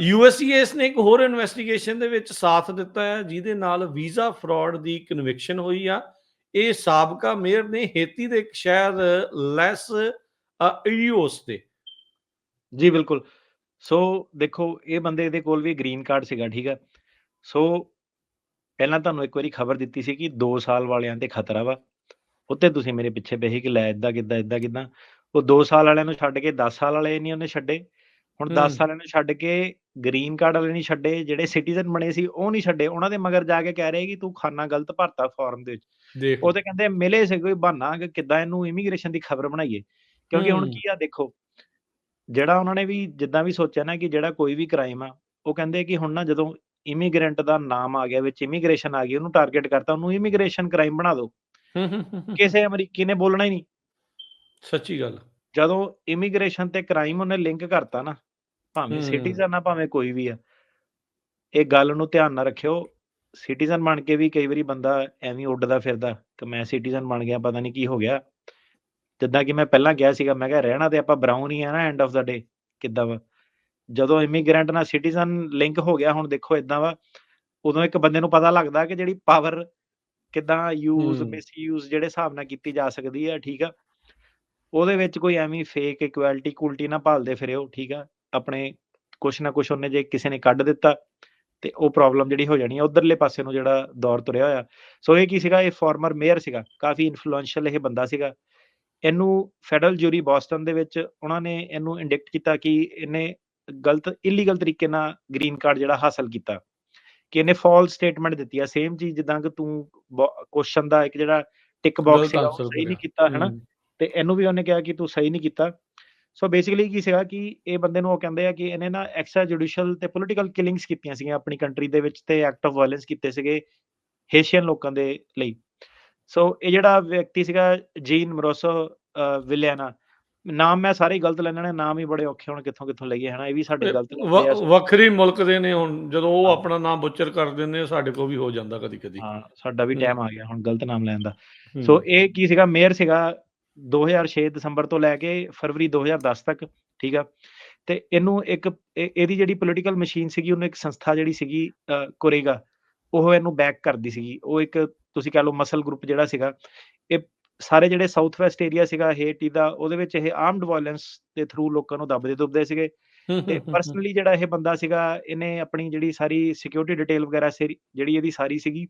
ਯੂਐਸਸੀਐਸ ਨੇ ਇੱਕ ਹੋਰ ਇਨਵੈਸਟੀਗੇਸ਼ਨ ਦੇ ਵਿੱਚ ਸਾਥ ਦਿੱਤਾ ਹੈ, ਜਿਹਦੇ ਨਾਲ ਵੀਜ਼ਾ ਫਰਾਡ ਦੀ ਕਨਵਿਕਸ਼ਨ ਹੋਈ ਆ। ਇਹ ਸਾਬਕਾ ਮੇਅਰ ਨੇ ਹੇਤੀ ਦੇ ਇੱਕ ਸ਼ਹਿਰ ਲੈਸ ਇਰੀਓਸ ਤੇ ਜੀ, ਬਿਲਕੁਲ। ਸੋ ਦੇਖੋ, ਇਹ ਬੰਦੇ ਇਹਦੇ ਕੋਲ ਵੀ ਗ੍ਰੀਨ ਕਾਰਡ ਸੀਗਾ, ਠੀਕ ਆ। ਸੋ ਪਹਿਲਾਂ ਤੁਹਾਨੂੰ ਇੱਕ ਵਾਰੀ ਖਬਰ ਦਿੱਤੀ ਸੀ ਕਿ 2 ਸਾਲ ਵਾਲਿਆਂ ਤੇ ਖਤਰਾ ਵਾ। ਉੱਤੇ ਤੁਸੀਂ ਮੇਰੇ ਪਿੱਛੇ ਪਏ ਸੀ ਕਿ ਲੈ ਇਦਾਂ ਕਿੱਦਾਂ ਇਦਾਂ ਕਿੱਦਾਂ ਉਹ 2 ਸਾਲ ਵਾਲਿਆਂ ਨੂੰ ਛੱਡ ਕੇ 10 ਸਾਲ ਵਾਲੇ ਨਹੀਂ ਉਹਨੇ ਛੱਡੇ। ਹੁਣ 10 ਹੂੰ। ਸਾਲਾਂ ਨੂੰ ਛੱਡ ਕੇ ਗ੍ਰੀਨ ਕਾਰਡ ਵਾਲੇ ਨਹੀਂ ਛੱਡੇ ਜਿਹੜੇ ਸਿਟੀਜ਼ਨ ਬਣੇ ਸੀ ਉਹ ਨਹੀਂ ਛੱਡੇ। ਉਹਨਾਂ ਦੇ ਮਗਰ ਜਾ ਕੇ ਕਹਿ ਰਹੇ ਕਿ ਤੂੰ ਖਾਨਾ ਗਲਤ ਭਰਤਾ ਫਾਰਮ ਦੇ ਵਿੱਚ। ਉਹ ਤੇ ਕਹਿੰਦੇ ਮਿਲੇ ਸੀ ਕੋਈ ਬਹਾਨਾ ਕਿ ਕਿੱਦਾਂ ਇਹਨੂੰ ਇਮੀਗ੍ਰੇਸ਼ਨ ਦੀ ਖਬਰ ਬਣਾਈਏ। ਕਿਉਂਕਿ ਹੁਣ। ਕੀ ਆ ਦੇਖੋ ਜਿਹੜਾ ਉਹਨਾਂ ਨੇ ਵੀ ਜਿੱਦਾਂ ਵੀ ਸੋਚਿਆ ਨਾ ਕਿ ਜਿਹੜਾ ਕੋਈ ਵੀ ਕ੍ਰਾਈਮ ਆ ਉਹ ਕਹਿੰਦੇ ਕਿ ਹੁਣ ਨਾ ਜਦੋਂ ਇਮੀਗ੍ਰੈਂਟ ਦਾ ਨਾਮ ਆ ਗਿਆ ਵਿੱਚ ਇਮੀਗ੍ਰੇਸ਼ਨ ਆ ਗਈ ਉਹਨੂੰ ਟਾਰਗੇਟ ਕਰਤਾ ਉਹਨੂੰ ਇਮੀਗ੍ਰੇਸ਼ਨ ਕ੍ਰਾਈਮ ਬਣਾ ਦਿਓ। ਕਿਸੇ ਅਮਰੀਕੀ ਨੇ ਬੋਲਣਾ ਹੀ ਨਹੀਂ। ਸੱਚੀ ਗੱਲ। ਜਦੋਂ ਇਮੀਗ੍ਰੇਸ਼ਨ ਤੇ ਕ੍ਰਾਈਮ ਉਹਨੇ ਲਿੰਕ ਕਰਤਾ ਨਾ ਭਾਵੇਂ। ਸਿਟੀਜ਼ਨ ਆ ਭਾਵੇਂ ਕੋਈ ਵੀ ਆ ਇਹ ਗੱਲ ਨੂੰ ਧਿਆਨ ਨਾਲ ਰੱਖਿਓ ਸਿਟੀਜ਼ਨ ਬਣ ਕੇ ਵੀ ਕਈ ਵਾਰੀ ਬੰਦਾ ਐਵੇਂ ਉੱਡਦਾ ਫਿਰਦਾ ਕਿ ਮੈਂ ਸਿਟੀਜ਼ਨ ਬਣ ਗਿਆ ਪਤਾ ਨਹੀਂ ਕੀ ਹੋ ਗਿਆ ਜਿੱਦਾਂ ਕਿ ਮੈਂ ਪਹਿਲਾਂ ਕਿਹਾ ਸੀਗਾ ਮੈਂ ਕਿਹਾ ਰਹਿਣਾ ਤੇ ਆਪਾਂ ਬਰਾਊਨ ਹੀ ਆ ਨਾ ਐਂਡ ਆਫ ਦਾ ਡੇ ਕਿੱਦਾਂ ਵਾ ਜਦੋਂ ਇਮੀਗ੍ਰੈਂਟ ਨਾਲ ਸਿਟੀਜ਼ਨ ਲਿੰਕ ਹੋ ਗਿਆ ਹੁਣ ਦੇਖੋ ਇਦਾਂ ਵਾ ਉਦੋਂ ਇੱਕ ਬੰਦੇ ਨੂੰ ਪਤਾ ਲੱਗਦਾ ਕਿ ਜਿਹੜੀ ਪਾਵਰ ਕਿੱਦਾਂ ਯੂਜ਼। ਮਿਸਯੂਜ਼ ਜਿਹੜੇ ਹਿਸਾਬ ਨਾਲ ਕੀਤੀ ਜਾ ਸਕਦੀ ਹੈ ਠੀਕ ਆ ਉਹਦੇ ਵਿੱਚ ਕੋਈ ਐਵੇਂ ਫੇਕ ਇਕੁਐਲਿਟੀ ਕੁਲਟੀ ਨਾ ਭਾਲਦੇ ਫਿਰਿਓ ਠੀਕ ਆ? ਆਪਣੇ ਕੁਛ ਨਾ ਕੁਛ ਉਹਨੇ ਜੇ ਕਿਸੇ ਨੇ ਕੱਢ ਦਿੱਤਾ ਤੇ ਉਹ ਪ੍ਰੋਬਲਮ ਜਿਹੜੀ ਹੋ ਜਾਣੀ ਹੈ ਉਧਰਲੇ ਪਾਸੇ ਨੂੰ ਜਿਹੜਾ ਦੌਰ ਤੁਰਿਆ ਹੋਇਆ। ਸੋ ਇਹ ਕੀ ਸੀਗਾ? ਇਹ ਫਾਰਮਰ ਮੇਅਰ ਸੀਗਾ ਕਾਫੀ ਇਨਫਲੂਐਂਸ਼ੀਅਲ ਇਹ ਬੰਦਾ ਸੀਗਾ। ਇਹਨੂੰ ਫੈਡਰਲ ਜੂਰੀ ਬੋਸਟਨ ਦੇ ਵਿੱਚ ਉਹਨਾਂ ਨੇ ਇਹਨੂੰ ਇੰਡਿਕਟ ਕੀਤਾ ਕਿ ਇਹਨੇ ਗਲਤ ਇਲੀਗਲ ਤਰੀਕੇ ਨਾਲ ਗ੍ਰੀਨ ਕਾਰਡ ਜਿਹੜਾ ਹਾਸਲ ਕੀਤਾ। ਕਿ ਇਹਨੇ ਫਾਲਸ ਸਟੇਟਮੈਂਟ ਦਿੱਤੀ ਆ ਸੇਮ ਚੀਜ਼ ਜਿੱਦਾਂ ਕਿ ਤੂੰ ਕੁਐਸਚਨ ਦਾ ਇੱਕ ਜਿਹੜਾ ਟਿਕ ਬਾਕਸ ਸੀਗਾ ਸਹੀ ਨਹੀਂ। ਕੀਤਾ ਹੈਨਾ। ਤੇ ਇਹਨੂੰ ਵੀ ਉਹਨੇ ਕਿਹਾ ਕਿ ਤੂੰ ਸਹੀ ਨਹੀਂ ਕੀਤਾ ਸੋ ਬੇਸਿਕਲੀ ਕੀ ਸੀਗਾ ਕਿ ਇਹ ਬੰਦੇ ਨੂੰ ਉਹ ਕਹਿੰਦੇ ਆ ਕਿ ਇਹਨੇ ਨਾ ਐਕਸਟਰਾ ਜੁਡੀਸ਼ੀਅਲ ਤੇ ਪੋਲੀਟੀਕਲ ਕਿਲਿੰਗਸ ਕੀਤੀਆਂ ਸੀਗੀਆਂ ਆਪਣੀ ਕੰਟਰੀ ਦੇ ਵਿੱਚ ਤੇ ਐਕਟ ਆਫ ਵਾਇਲੈਂਸ ਕੀਤੇ ਸੀਗੇ ਹੇਸ਼ੀਅਨ ਲੋਕਾਂ ਦੇ ਲਈ ਸੋ ਇਹ ਜਿਹੜਾ ਵਿਅਕਤੀ ਸੀਗਾ ਜੀਨ ਮਰੋਸੋ ਵਿਲਿਆਨਾ ਨਾਮ ਮੈਂ ਸਾਰੇ ਗਲਤ ਲੈਣੇ ਨੇ ਨਾਮ ਹੀ ਬੜੇ ਔਖੇ ਹੁਣ ਕਿੱਥੋਂ ਕਿੱਥੋਂ ਲਈਏ ਹਨਾ ਇਹ ਵੀ ਸਾਡੇ ਗਲਤ ਵੱਖਰੀ ਮੁਲਕ ਦੇ ਨੇ ਹੁਣ ਜਦੋਂ ਉਹ। ਆਪਣਾ ਨਾਮ ਬੁੱਚਰ ਕਰ ਦਿੰਦੇ ਆ, ਸਾਡੇ ਕੋਲ ਵੀ ਹੋ ਜਾਂਦਾ ਕਦੀ ਕਦੀ ਹਾਂ ਸਾਡਾ ਵੀ। ਟਾਈਮ ਆ ਗਿਆ ਹੁਣ ਗਲਤ ਨਾਮ ਲੈਣ ਦਾ। ਸੋ ਇਹ ਕੀ ਸੀਗਾ ਮੇਅਰ ਸੀਗਾ 2006 ਦਸੰਬਰ ਤੋਂ ਲੈ ਕੇ ਫਰਵਰੀ 2010 ਤੱਕ ਠੀਕ ਆ? ਤੇ ਇਹਨੂੰ ਇੱਕ ਇਹ- ਇਹਦੀ ਜਿਹੜੀ ਪੋਲੀਟੀਕਲ ਮਸ਼ੀਨ ਸੀਗੀ ਉਹਨੂੰ ਇੱਕ ਸੰਸਥਾ ਜਿਹੜੀ ਸੀਗੀ ਕੋਰੇਗਾ ਉਹ ਇਹਨੂੰ ਬੈਕ ਕਰਦੀ ਸੀਗੀ। ਉਹ ਇੱਕ ਤੁਸੀਂ ਕਹ ਲਓ ਮਸਲ ਗਰੁੱਪ ਜਿਹੜਾ ਸੀਗਾ ਇਹ ਸਾਰੇ ਜਿਹੜੇ ਸਾਊਥ ਵੈਸਟ ਏਰੀਆ ਸੀਗਾ ਹੇਟੀ ਦਾ ਉਹਦੇ ਵਿੱਚ ਇਹ ਆਰਮਡ ਵਾਇਲੈਂਸ ਦੇ ਥਰੂ ਲੋਕਾਂ ਨੂੰ ਦੱਬਦੇ ਦੁੱਬਦੇ ਸੀਗੇ। ਤੇ ਪਰਸਨਲੀ ਜਿਹੜਾ ਇਹ ਬੰਦਾ ਸੀਗਾ ਇਹਨੇ ਆਪਣੀ ਜਿਹੜੀ ਸਾਰੀ ਸਿਕਿਉਰਿਟੀ ਡਿਟੇਲ ਵਗੈਰਾ ਜਿਹੜੀ ਇਹਦੀ ਸਾਰੀ ਸੀਗੀ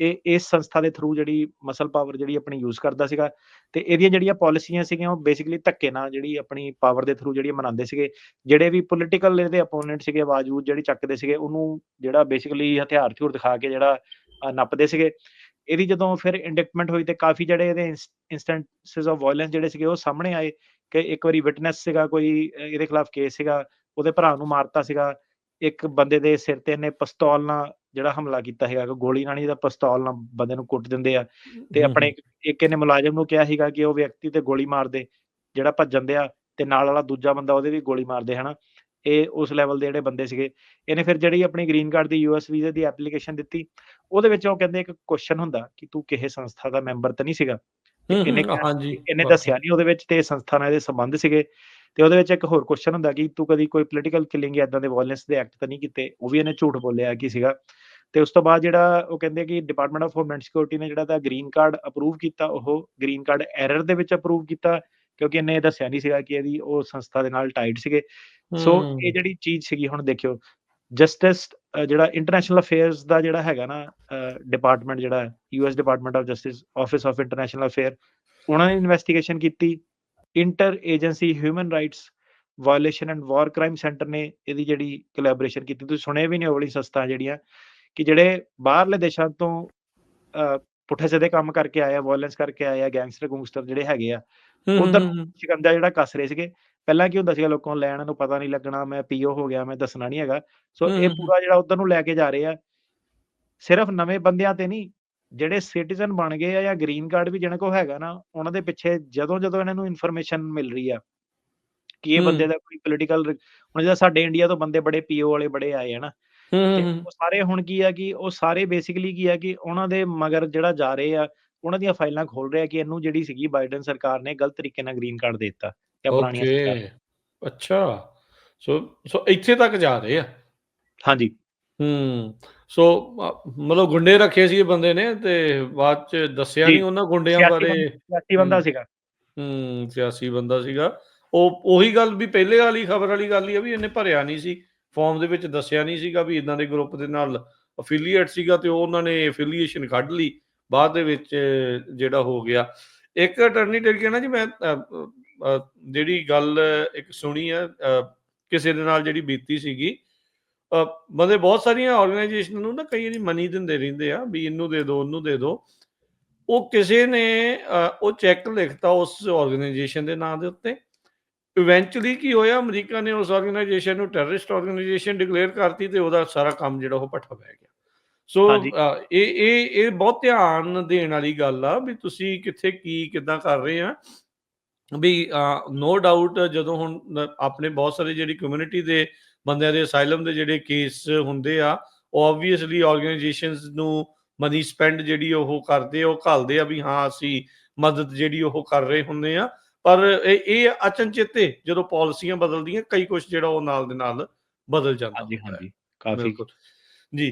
ਇਹ, ਇਸ ਸੰਸਥਾ ਦੇ ਥਰੂ ਜਿਹੜੀ ਮਸਲ ਪਾਵਰ ਜਿਹੜੀ ਆਪਣੀ ਯੂਜ਼ ਕਰਦਾ ਸੀਗਾ ਤੇ ਇਹਦੀਆਂ ਜਿਹੜੀਆਂ ਪਾਲਿਸੀਆਂ ਸੀਗੀਆਂ ਉਹ ਬੇਸਿਕਲੀ ਧੱਕੇ ਨਾਲ ਜਿਹੜੀ ਆਪਣੀ ਪਾਵਰ ਦੇ ਥਰੂ ਜਿਹੜੀ ਮਨਾਉਂਦੇ ਸੀਗੇ, ਜਿਹੜੇ ਵੀ ਪੋਲੀਟੀਕਲ ਇਹਦੇ ਅਪੋਨੈਂਟ ਸੀਗੇ ਆਵਾਜ਼ੂਦ ਜਿਹੜੀ ਚੱਕਦੇ ਸੀਗੇ, ਉਹਨੂੰ ਜਿਹੜਾ ਬੇਸਿਕਲੀ ਹਥਿਆਰ ਥਿਉਰ ਦਿਖਾ ਕੇ ਜਿਹੜਾ ਨੱਪਦੇ ਸੀਗੇ। ਇਹਦੀ ਜਦੋਂ ਫਿਰ ਇੰਡਿਕਟਮੈਂਟ ਹੋਈ ਤੇ ਕਾਫੀ ਜਿਹੜੇ ਇਹਦੇ ਇੰਸਟੈਂਸਸ ਆਫ ਵਾਇਲੈਂਸ ਜਿਹੜੇ ਸੀਗੇ ਉਹ ਸਾਹਮਣੇ ਆਏ ਕਿ ਇੱਕ ਵਾਰੀ ਵਿਟਨੈਸ ਸੀਗਾ ਕੋਈ ਇਹਦੇ ਖਿਲਾਫ ਕੇਸ ਸੀਗਾ, ਉਹਦੇ ਭਰਾ ਨੂੰ ਮਾਰਤਾ ਸੀਗਾ, ਇੱਕ ਬੰਦੇ ਦੇ ਸਿਰ ਤੇ ਇਹਨੇ ਪਿਸਤੌਲ ਨਾਲ ਜਿਹੜਾ ਹਮਲਾ ਕੀਤਾ ਹੈਗਾ ਕਿ ਗੋਲੀ ਨਾਲ ਤਾਂ ਪਿਸਤੌਲ ਨਾਲ ਬੰਦੇ ਨੂੰ ਕੁੱਟ ਦਿੰਦੇ ਆ। ਤੇ ਆਪਣੇ ਇੱਕ- ਇਹਨੇ ਮੁਲਾਜ਼ਮ ਨੂੰ ਕਿਹਾ ਸੀਗਾ ਕਿ ਉਹ ਵਿਅਕਤੀ ਤੇ ਗੋਲੀ ਮਾਰ ਦੇ ਜਿਹੜਾ ਭੱਜਣ ਦਿਆ ਤੇ ਨਾਲ ਵਾਲਾ ਦੂਜਾ ਬੰਦਾ ਉਹਦੇ ਵੀ ਗੋਲੀ ਮਾਰ ਦੇ ਹਨਾ? ਇਹ ਉਸ ਲੈਵਲ ਦੇ ਜਿਹੜੇ ਬੰਦੇ ਸੀਗੇ। ਇਹਨੇ ਫਿਰ ਜਿਹੜੀ ਆਪਣੀ ਗ੍ਰੀਨ ਕਾਰਡ ਦੀ ਯੂਐਸ ਵੀਜ਼ੇ ਦੀ ਐਪਲੀਕੇਸ਼ਨ ਦਿੱਤੀ ਉਹਦੇ ਵਿੱਚ ਉਹ ਕਹਿੰਦੇ ਇੱਕ ਕੁਐਸਚਨ ਹੁੰਦਾ ਕਿ ਤੂੰ ਕਿਸੇ ਸੰਸਥਾ ਦਾ ਮੈਂਬਰ ਤਾਂ ਨਹੀਂ ਸੀਗਾ? ਇਹਨੇ ਹਾਂਜੀ ਇਹਨੇ। ਦੱਸਿਆ ਨਹੀਂ ਉਹਦੇ ਵਿੱਚ ਤੇ ਸੰਸਥਾ ਨਾਲ ਇਹਦੇ ਸੰਬੰਧ ਸੀਗੇ। ਤੇ ਉਹਦੇ ਵਿੱਚ ਇੱਕ ਹੋਰ ਕੁਐਸਚਨ ਹੁੰਦਾ ਕਿ ਤੂੰ ਕਦੀ ਕੋਈ ਪੋਲੀਟੀਕਲ ਕਿਲਿੰਗ ਜਾਂ ਇਦਾਂ ਦੇ ਵਾਇਲੈਂਸ ਦੇ ਐਕਟ ਤਾਂ ਨਹੀਂ ਕੀਤੇ? ਉਹ ਵੀ ਇਹਨੇ ਝੂਠ ਬੋਲਿਆ ਕਿ ਸੀਗਾ? ਤੇ ਉਸ ਤੋਂ ਬਾਅਦ ਜਿਹੜਾ ਉਹ ਕਹਿੰਦੇ ਕਿ ਡਿਪਾਰਟਮੈਂਟ ਆਫ ਹੋਮਲੈਂਡ ਸਿਕਿਉਰਿਟੀ ਨੇ ਜਿਹੜਾ ਤਾਂ ਗ੍ਰੀਨ ਕਾਰਡ ਅਪਰੂਵ ਕੀਤਾ ਉਹ ਗ੍ਰੀਨ ਕਾਰਡ ਐਰਰ ਦੇ ਵਿੱਚ ਅਪਰੂਵ ਕੀਤਾ ਕਿਉਂਕਿ ਇਹਨੇ ਇਹ ਦੱਸਿਆ ਨਹੀਂ ਸੀਗਾ ਕਿ ਇਹਦੀ ਉਹ ਸੰਸਥਾ ਦੇ ਨਾਲ ਟਾਈਡ ਸੀਗੇ। ਸੋ ਇਹ ਜਿਹੜੀ ਚੀਜ਼ ਸੀਗੀ ਹੁਣ ਦੇਖਿਓ ਜਸਟਿਸ ਜਿਹੜਾ ਇੰਟਰਨੈਸ਼ਨਲ ਅਫੇਅਰਸ ਦਾ ਜਿਹੜਾ ਹੈਗਾ ਨਾ ਡਿਪਾਰਟਮੈਂਟ ਜਿਹੜਾ US department of justice office of international affair ਉਹਨਾਂ ਨੇ ਇਨਵੈਸਟੀਗੇਸ਼ਨ ਕੀਤੀ। Inter agency human rights violation and war crime centre ਨੇ ਇਹਦੀ ਜਿਹੜੀ ਕੋਲੈਬੋਰੇਸ਼ਨ ਕੀਤੀ। ਤੁਸੀਂ ਸੁਣਿਆ ਵੀ ਨਹੀਂ ਉਹ ਵਾਲੀ ਸੰਸਥਾ ਜਿਹੜੀਆਂ ਕਿ ਜਿਹੜੇ ਬਾਹਰਲੇ ਦੇਸ਼ਾਂ ਤੋਂ ਪੁੱਠੇ ਸਿੱਧੇ ਕੰਮ ਕਰਕੇ ਆਏ ਆ ਵਾਇਲੈਂਸ ਕਰਕੇ ਆਏ ਆ ਗੈਂਗਸਟਰ ਗੁੰਗਸਟਰ ਜਿਹੜੇ ਹੈਗੇ ਆ ਉਧਰ ਸ਼ਿਕੰਜਾ ਜਿਹੜਾ ਕੱਸ ਰਹੇ ਸੀਗੇ ਪਹਿਲਾਂ ਕੀ ਹੁੰਦਾ ਸੀਗਾ ਲੋਕਾਂ ਨੂੰ ਲੈਣ ਨੂੰ ਪਤਾ ਨਹੀਂ ਲੱਗਣਾ ਮੈਂ ਪੀਓ ਹੋ ਗਿਆ ਮੈਂ ਦੱਸਣਾ ਨਹੀਂ ਹੈਗਾ। ਸੋ ਇਹ ਪੂਰਾ ਜਿਹੜਾ ਉਧਰ ਨੂੰ ਲੈ ਕੇ ਜਾ ਰਹੇ ਆ ਸਿਰਫ ਨਵੇਂ ਬੰਦਿਆਂ ਤੇ ਨਹੀਂ ਜਿਹੜੇ ਸਿਟੀਜ਼ਨ ਬਣ ਗਏ ਆ ਜਾਂ ਗ੍ਰੀਨ ਕਾਰਡ ਵੀ ਜਿਹਨਾਂ ਕੋਲ ਹੈਗਾ ਨਾ ਉਹਨਾਂ ਦੇ ਪਿੱਛੇ ਜਦੋਂ ਜਦੋਂ ਇਹਨਾਂ ਨੂੰ ਇਨਫੋਰਮੇਸ਼ਨ ਮਿਲ ਰਹੀ ਆ ਕਿ ਇਹ ਬੰਦੇ। ਦਾ ਕੋਈ ਪੋਲੀਟੀਕਲ ਹੁਣ ਜਿੱਦਾਂ ਸਾਡੇ ਇੰਡੀਆ ਤੋਂ ਬੰਦੇ ਬੜੇ ਪੀਓ ਵਾਲੇ ਬੜੇ ਆਏ ਹਨ ਉਹ ਸਾਰੇ ਹੁਣ ਕੀ ਆ ਕਿ ਉਹ ਸਾਰੇ ਬੇਸਿਕਲੀ ਕੀ ਆ ਕਿ ਉਹਨਾਂ ਦੇ ਮਗਰ ਜਿਹੜਾ ਜਾ ਰਹੇ ਆ ਉਹਨਾਂ ਦੀਆਂ ਫਾਈਲਾਂ ਖੋਲ ਰਹੇ ਕਿ ਇਹਨੂੰ ਜਿਹੜੀ ਸੀਗੀ ਬਾਈਡਨ ਸਰਕਾਰ ਨੇ ਗਲਤ ਤਰੀਕੇ ਨਾਲ ਗ੍ਰੀਨ ਕਾਰਡ ਦੇ ਦਿੱਤਾ ਜਾਂ ਪੁਰਾਣੀ ਸਰਕਾਰ ਅੱਛਾ। ਸੋ ਸੋ ਇੱਥੇ ਤੱਕ ਜਾ ਰਹੇ ਆ। ਹਾਂਜੀ। ਹੂੰ। ਸੋ ਮਤਲਬ ਗੁੰਡੇ ਰੱਖੇ ਸੀ ਇਹ ਬੰਦੇ ਨੇ ਤੇ ਬਾਅਦ ਚ ਦੱਸਿਆ ਨਹੀਂ ਉਹਨਾਂ ਗੁੰਡਿਆਂ ਬਾਰੇ। ਬੰਦਾ ਸਿਆਸੀ ਬੰਦਾ ਹੂੰ। ਸੀਗਾ। ਹੂੰ ਸਿਆਸੀ ਬੰਦਾ ਸੀਗਾ। ਉਹ ਉਹੀ ਗੱਲ ਵੀ ਪਹਿਲੇ ਵਾਲੀ ਖਬਰ ਵਾਲੀ ਗੱਲ ਹੀ ਆ ਵੀ ਇਹਨੇ ਭਰਿਆ ਨਹੀਂ ਸੀ। ਫਾਰਮ ਦੇ ਵਿੱਚ ਦੱਸਿਆ ਨਹੀਂ ਸੀਗਾ ਵੀ ਇਦਾਂ ਦੇ ਗਰੁੱਪ ਦੇ ਨਾਲ ਅਫੀਲੀਏਟ ਸੀਗਾ ਤੇ ਉਹ ਉਹਨਾਂ ਨੇ ਐਫੀਲੀਏਸ਼ਨ ਕੱਢ ਲਈ। ਬਾਅਦ ਦੇ ਵਿੱਚ ਜਿਹੜਾ ਹੋ ਗਿਆ। ਇੱਕ ਅਟਰਨੀ ਟਿਕ ਨਾ ਜੀ ਮੈਂ ਜਿਹੜੀ ਗੱਲ ਇੱਕ ਸੁਣੀ ਆ ਕਿਸੇ ਦੇ ਨਾਲ ਜਿਹੜੀ ਬੀਤੀ ਸੀਗੀ ਬੰਦੇ ਬਹੁਤ ਸਾਰੀਆਂ ਆਰਗੇਨਾਈਜੇਸ਼ਨ ਨੂੰ ਨਾ ਕਈ ਵਾਰੀ ਮਨੀ ਦਿੰਦੇ ਰਹਿੰਦੇ ਆ ਵੀ ਇਹਨੂੰ ਦੇ ਦਿਓ ਉਹਨੂੰ ਦੇ ਦਿਓ। ਉਹ ਕਿਸੇ ਨੇ ਉਹ ਚੈੱਕ ਲਿਖਤਾ ਉਸ ਆਰਗੇਨਾਈਜੇਸ਼ਨ ਦੇ ਨਾਂ ਦੇ ਉੱਤੇ। ਇਵੈਂਚੁਅਲੀ ਕੀ ਹੋਇਆ ਅਮਰੀਕਾ ਨੇ ਉਸ ਆਰਗੇਨਾਈਜੇਸ਼ਨ ਨੂੰ ਟੈਰਰਿਸਟ ਆਰਗੇਨਾਈਜੇਸ਼ਨ ਡਿਕਲੇਅਰ ਕਰਤੀ ਤੇ ਉਹਦਾ ਸਾਰਾ ਕੰਮ ਜਿਹੜਾ ਉਹ ਪੱਠਾ ਪੈ ਗਿਆ। ਸੋ ਇਹ ਇਹ ਇਹ ਬਹੁਤ ਧਿਆਨ ਦੇਣ ਵਾਲੀ ਗੱਲ ਆ ਵੀ ਤੁਸੀਂ ਕਿੱਥੇ ਕੀ ਕਿੱਦਾਂ ਕਰ ਰਹੇ ਆ। ਵੀ ਨੋ ਡਾਊਟ ਜਦੋਂ ਹੁਣ ਆਪਣੇ ਬਹੁਤ ਸਾਰੇ ਜਿਹੜੀ ਕਮਿਊਨਿਟੀ ਦੇ ਬੰਦਿਆਂ ਦੇ ਅਸਾਈਲਮ ਦੇ ਜਿਹੜੇ ਕੇਸ ਹੁੰਦੇ ਆ ਉਹ ਆਬਵੀਅਸਲੀ ਆਰਗੇਨਾਈਜੇਸ਼ਨਸ ਨੂੰ ਮਨੀ ਸਪੈਂਡ ਜਿਹੜੀ ਉਹ ਕਰਦੇ ਉਹ ਘੱਲਦੇ ਆ ਵੀ ਹਾਂ ਅਸੀਂ ਮਦਦ ਜਿਹੜੀ ਉਹ ਕਰ ਰਹੇ ਹੁੰਦੇ ਆ। ਪਰ ਇਹ ਇਹ ਅਚਨਚੇਤੇ ਜਦੋਂ ਪਾਲਿਸੀਆਂ ਬਦਲਦੀਆਂ ਕਈ ਕੁਝ ਜਿਹੜਾ ਉਹ ਨਾਲ ਦੇ ਨਾਲ ਬਦਲ ਜਾਂਦਾ ਹਾਂਜੀ ਹਾਂਜੀ। ਕਾਫੀ ਜੀ।